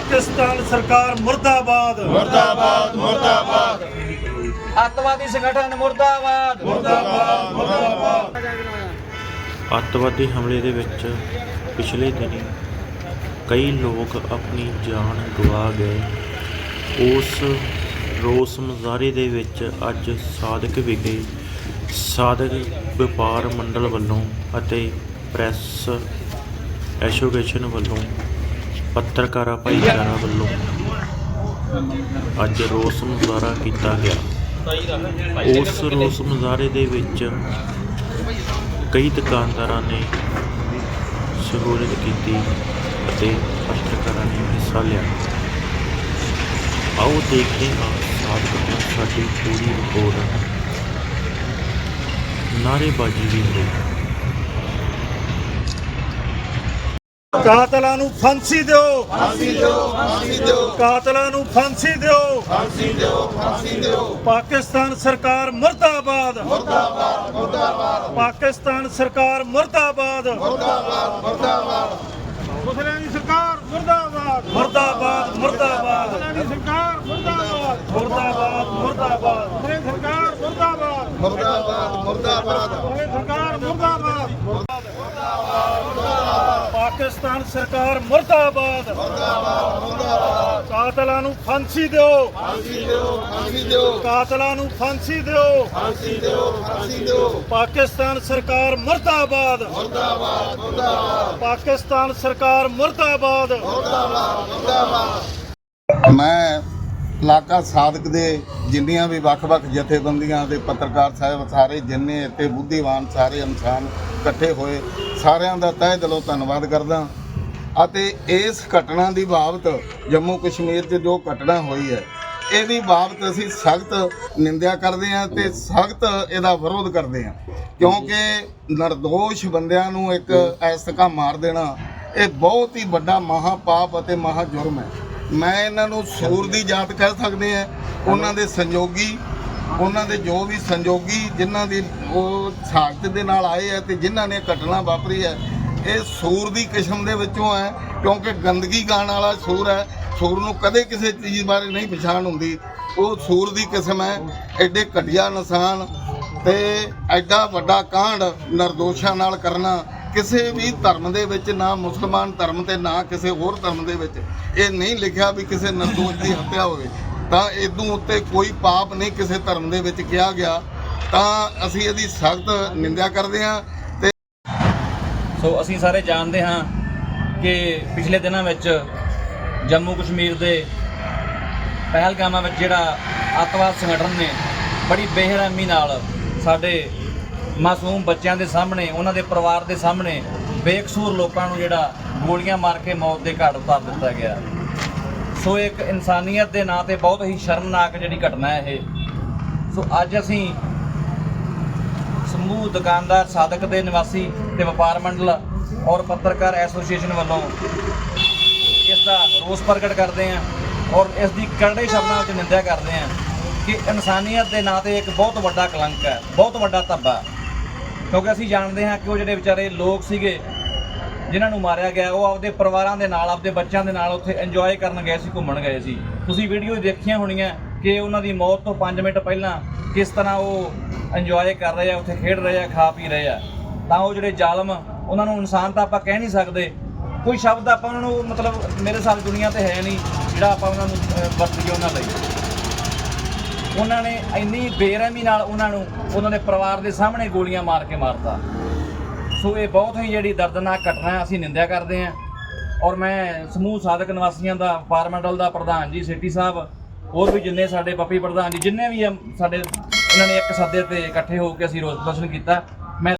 ਪਾਕਿਸਤਾਨ ਸਰਕਾਰ ਮੁਰਦਾਬਾਦ। ਮੁਰਦਾਬਾਦ ਮੁਰਦਾਬਾਦ। ਅੱਤਵਾਦੀ ਸੰਗਠਨ ਮੁਰਦਾਬਾਦ। ਮੁਰਦਾਬਾਦ ਮੁਰਦਾਬਾਦ। ਅੱਤਵਾਦੀ ਹਮਲੇ ਦੇ ਵਿੱਚ ਪਿਛਲੇ ਦਿਨੀ ਕਈ ਲੋਕ ਆਪਣੀ ਜਾਨ ਗਵਾ ਗਏ। ਉਸ ਰੋਸ ਮੁਜ਼ਾਹਰੇ ਦੇ ਵਿੱਚ ਅੱਜ ਸਾਦਕ ਵਿਖੇ ਸਾਦਕ ਵਪਾਰ ਮੰਡਲ ਵੱਲੋਂ ਅਤੇ ਪ੍ਰੈਸ ਐਸੋਸੀਏਸ਼ਨ ਵੱਲੋਂ ਪੱਤਰਕਾਰਾਂ ਭਾਈਚਾਰਾ ਵੱਲੋਂ ਅੱਜ ਰੋਸ ਮੁਜ਼ਾਹਰਾ ਕੀਤਾ ਗਿਆ। ਉਸ ਰੋਸ ਮੁਜ਼ਾਹਰੇ ਦੇ ਵਿੱਚ ਕਈ ਦੁਕਾਨਦਾਰਾਂ ਨੇ ਸਹੂਲਤ ਕੀਤੀ ਅਤੇ ਪੱਤਰਕਾਰਾਂ ਨੇ ਹਿੱਸਾ ਲਿਆ। ਆਓ ਦੇਖਦੇ ਹਾਂ ਸਾਦਕ ਸਾਡੀ ਪੂਰੀ ਰਿਪੋਰਟ। ਨਾਅਰੇਬਾਜ਼ੀ ਵੀ ਹੋਈ। ਕਾਤਲਾਂ ਨੂੰ ਫਾਂਸੀ ਦਿਓ। ਫਾਂਸੀ ਦਿਓ ਫਾਂਸੀ ਦਿਓ। ਕਾਤਲਾਂ ਨੂੰ ਫਾਂਸੀ ਦਿਓ। ਫਾਂਸੀ ਦਿਓ ਫਾਂਸੀ ਦਿਓ। ਪਾਕਿਸਤਾਨ ਸਰਕਾਰ ਮੁਰਦਾਬਾਦ। ਮੁਰਦਾਬਾਦ ਮੁਰਦਾਬਾਦ। ਪਾਕਿਸਤਾਨ ਸਰਕਾਰ ਮੁਰਦਾਬਾਦ। ਮੁਰਦਾਬਾਦ ਮੁਰਦਾਬਾਦ। ਮੁਸਲਿਮ ਦੀ ਸਰਕਾਰ ਮੁਰਦਾਬਾਦ। ਮੁਰਦਾਬਾਦ ਮੁਰਦਾਬਾਦ। ਮੁਸਲਿਮ ਦੀ ਸਰਕਾਰ ਮੁਰਦਾਬਾਦ। ਮੁਰਦਾਬਾਦ ਮੁਰਦਾਬਾਦ। ਮੁਸਲਿਮ ਸਰਕਾਰ ਮੁਰਦਾਬਾਦ। ਮੁਰਦਾਬਾਦ ਮੁਰਦਾਬਾਦ। ਮੁਸਲਿਮ ਸਰਕਾਰ ਮੁਰਦਾਬਾਦ। ਪਾਕਿਸਤਾਨ ਸਰਕਾਰ ਮੁਰਦਾਬਾਦ। ਕਾਤਲਾਂ ਨੂੰ ਫਾਂਸੀ ਦਿਓ। ਫਾਂਸੀ ਦਿਓ ਫਾਂਸੀ ਦਿਓ। ਕਾਤਲਾਂ ਨੂੰ ਫਾਂਸੀ ਦਿਓ। ਫਾਂਸੀ ਦਿਓ ਫਾਂਸੀ ਦਿਓ। ਪਾਕਿਸਤਾਨ ਸਰਕਾਰ ਮੁਰਦਾਬਾਦ। ਮੁਰਦਾਬਾਦ ਮੁਰਦਾਬਾਦ। ਪਾਕਿਸਤਾਨ ਸਰਕਾਰ ਮੁਰਦਾਬਾਦ। ਮੈਂ ਇਲਾਕਾ ਸਾਦਕ ਦੇ ਜਿੰਨੀਆਂ ਵੀ ਵੱਖ-ਵੱਖ ਜਥੇਬੰਦੀਆਂ ਦੇ ਪੱਤਰਕਾਰ ਸਾਹਿਬ ਸਾਰੇ ਜਿੰਨੇ ਇੱਥੇ ਬੁੱਧੀਵਾਨ ਸਾਰੇ ਇਨਸਾਨ ਇਕੱਠੇ ਹੋਏ, ਸਾਰਿਆਂ ਦਾ ਤਹਿ ਦਿਲੋਂ ਧੰਨਵਾਦ ਕਰਦਾ। ਅਤੇ ਇਸ ਘਟਨਾ ਦੀ ਬਾਬਤ ਜੰਮੂ ਕਸ਼ਮੀਰ 'ਚ ਜੋ ਘਟਨਾ ਹੋਈ ਹੈ, ਇਹਦੀ ਬਾਬਤ ਅਸੀਂ ਸਖਤ ਨਿੰਦਿਆ ਕਰਦੇ ਹਾਂ ਤੇ ਸਖਤ ਇਹਦਾ ਵਿਰੋਧ ਕਰਦੇ ਹਾਂ। ਕਿਉਂਕਿ ਨਿਰਦੋਸ਼ ਬੰਦਿਆਂ ਨੂੰ ਇੱਕ ਐਸਤਕਾ ਮਾਰ ਦੇਣਾ, ਇਹ ਬਹੁਤ ਹੀ ਵੱਡਾ ਮਹਾਪਾਪ ਅਤੇ ਮਹਾ ਜੁਰਮ ਹੈ। ਮੈਂ ਇਹਨਾਂ ਨੂੰ ਸੂਰ ਦੀ ਜਾਤ ਕਹਿ ਸਕਦੇ ਆ ਉਹਨਾਂ ਦੇ ਸੰਯੋਗੀ, ਉਹਨਾਂ ਦੇ ਜੋ ਵੀ ਸੰਯੋਗੀ ਜਿਨ੍ਹਾਂ ਦੀ ਉਹ ਸਾਖਤ ਦੇ ਨਾਲ ਆਏ ਆ ਤੇ ਜਿਨ੍ਹਾਂ ਨੇ ਘਟਨਾ ਵਾਪਰੀ ਹੈ, ਇਹ ਸੂਰ ਦੀ ਕਿਸਮ ਦੇ ਵਿੱਚੋਂ ਹੈ, ਕਿਉਂਕਿ ਗੰਦਗੀ ਗਾਣ ਵਾਲਾ ਸੂਰ ਹੈ। ਸੂਰ ਨੂੰ ਕਦੇ ਕਿਸੇ ਚੀਜ਼ ਬਾਰੇ ਨਹੀਂ ਪਛਾਣ ਹੁੰਦੀ। ਉਹ ਸੂਰ ਦੀ ਕਿਸਮ ਹੈ, ਐਡੇ ਘਟੀਆ ਨਸਾਨ ਤੇ ਐਡਾ ਵੱਡਾ ਕਾਂਡ ਨਿਰਦੋਸ਼ਾਂ ਨਾਲ ਕਰਨਾ ਕਿਸੇ ਵੀ ਧਰਮ ਦੇ ਵਿੱਚ, ਨਾ ਮੁਸਲਮਾਨ ਧਰਮ ਤੇ, ਨਾ ਕਿਸੇ ਹੋਰ ਧਰਮ ਦੇ ਵਿੱਚ ਇਹ ਨਹੀਂ ਲਿਖਿਆ ਵੀ ਕਿਸੇ ਨਿਰਦੋਸ਼ ਦੀ ਹੱਤਿਆ ਹੋਵੇ। ਤਾਂ ਇਦੋਂ ਉੱਤੇ ਕੋਈ ਪਾਪ ਨਹੀਂ ਕਿਸੇ ਧਰਮ ਦੇ ਵਿੱਚ ਕਿਹਾ ਗਿਆ। ਤਾਂ ਅਸੀਂ ਇਹਦੀ ਸਖਤ ਨਿੰਦਿਆ ਕਰਦੇ ਹਾਂ ਤੇ ਸੋ ਅਸੀਂ ਸਾਰੇ ਜਾਣਦੇ ਹਾਂ ਕਿ ਪਿਛਲੇ ਦਿਨਾਂ ਵਿੱਚ ਜੰਮੂ ਕਸ਼ਮੀਰ ਦੇ ਪਹਿਲਗਾਮਾਂ ਵਿੱਚ ਜਿਹੜਾ ਅੱਤਵਾਦ ਸੰਗਠਨ ਨੇ ਬੜੀ ਬੇਰਹਿਮੀ ਨਾਲ ਸਾਡੇ ਮਾਸੂਮ ਬੱਚਿਆਂ ਦੇ ਸਾਹਮਣੇ, ਉਹਨਾਂ ਦੇ ਪਰਿਵਾਰ ਦੇ ਸਾਹਮਣੇ ਬੇਕਸੂਰ ਲੋਕਾਂ ਨੂੰ ਜਿਹੜਾ ਗੋਲੀਆਂ ਮਾਰ ਕੇ ਮੌਤ ਦੇ ਘਾਟ ਉਤਾਰ ਦਿੱਤਾ ਗਿਆ। ਸੋ ਇੱਕ ਇਨਸਾਨੀਅਤ ਦੇ ਨਾਂ ਤੇ ਬਹੁਤ ਹੀ ਸ਼ਰਮਨਾਕ ਜਿਹੜੀ ਘਟਨਾ ਹੈ ਇਹ। ਸੋ ਅੱਜ ਅਸੀਂ ਸਮੂਹ ਦੁਕਾਨਦਾਰ ਸਾਦਕ ਦੇ ਨਿਵਾਸੀ ਤੇ ਵਪਾਰ ਮੰਡਲ ਔਰ ਪੱਤਰਕਾਰ ਐਸੋਸੀਏਸ਼ਨ ਵੱਲੋਂ ਇਸ ਦਾ ਰੋਸ ਪ੍ਰਗਟ ਕਰਦੇ ਹਾਂ ਔਰ ਇਸ ਦੀ ਕਰੜੇ ਸ਼ਬਦਾਂ ਵਿੱਚ ਨਿੰਦਿਆ ਕਰਦੇ ਹਾਂ ਕਿ ਇਨਸਾਨੀਅਤ ਦੇ ਨਾਂ ਤੇ ਇੱਕ ਬਹੁਤ ਵੱਡਾ ਕਲੰਕ ਹੈ, ਬਹੁਤ ਵੱਡਾ ਧੱਬਾ ਕਿਉਂਕਿ ਅਸੀਂ ਜਾਣਦੇ ਹਾਂ ਕਿ ਉਹ ਜਿਹੜੇ ਵਿਚਾਰੇ ਲੋਕ ਸੀਗੇ, ਜਿਨ੍ਹਾਂ ਨੂੰ ਮਾਰਿਆ ਗਿਆ, ਉਹ ਆਪਦੇ ਪਰਿਵਾਰਾਂ ਦੇ ਨਾਲ, ਆਪਦੇ ਬੱਚਿਆਂ ਦੇ ਨਾਲ ਉੱਥੇ ਇੰਜੋਏ ਕਰਨ ਗਏ ਸੀ, ਘੁੰਮਣ ਗਏ ਸੀ। ਤੁਸੀਂ ਵੀਡੀਓ ਦੇਖੀਆਂ ਹੋਣੀਆਂ ਕਿ ਉਹਨਾਂ ਦੀ ਮੌਤ ਤੋਂ 5 ਮਿੰਟ ਪਹਿਲਾਂ ਕਿਸ ਤਰ੍ਹਾਂ ਉਹ ਇੰਜੋਏ ਕਰ ਰਹੇ ਆ, ਉੱਥੇ ਖੇਡ ਰਹੇ ਆ, ਖਾ ਪੀ ਰਹੇ ਆ। ਤਾਂ ਉਹ ਜਿਹੜੇ ਜ਼ਾਲਮ, ਉਹਨਾਂ ਨੂੰ ਇਨਸਾਨ ਤਾਂ ਆਪਾਂ ਕਹਿ ਨਹੀਂ ਸਕਦੇ। ਕੋਈ ਸ਼ਬਦ ਆਪਾਂ ਉਹਨਾਂ ਨੂੰ, ਮਤਲਬ ਮੇਰੇ ਹਿਸਾਬ ਦੁਨੀਆ ਤੇ ਹੈ ਨਹੀਂ, ਜਿਹੜਾ ਆਪਾਂ ਉਹਨਾਂ ਨੂੰ ਵਰਤੀਏ ਉਹਨਾਂ ਲਈ। ਉਹਨਾਂ ਨੇ ਇੰਨੀ ਬੇਰਹਿਮੀ ਨਾਲ ਉਹਨਾਂ ਨੂੰ, ਉਹਨਾਂ ਦੇ ਪਰਿਵਾਰ ਦੇ ਸਾਹਮਣੇ ਗੋਲੀਆਂ ਮਾਰ ਕੇ ਮਾਰਤਾ। ਸੋ ਇਹ ਬਹੁਤ ਹੀ ਜਿਹੜੀ ਦਰਦਨਾਕ ਘਟਨਾ ਹੈ, ਅਸੀਂ ਨਿੰਦਿਆ ਕਰਦੇ ਹਾਂ। ਔਰ ਮੈਂ ਸਮੂਹ ਸਾਧਕ ਨਿਵਾਸੀਆਂ ਦਾ ਵਪਾਰ ਦਾ ਪ੍ਰਧਾਨ ਜੀ, ਸੇਠੀ ਸਾਹਿਬ, ਹੋਰ ਵੀ ਜਿੰਨੇ ਸਾਡੇ ਪੱਪੀ ਪ੍ਰਧਾਨ ਜੀ, ਜਿੰਨੇ ਵੀ ਸਾਡੇ, ਇਹਨਾਂ ਨੇ ਇੱਕ ਸੱਦੇ ਤੇ ਇਕੱਠੇ ਹੋ ਕੇ ਅਸੀਂ ਰੋਸ ਪ੍ਰਦਰਸ਼ਨ ਕੀਤਾ।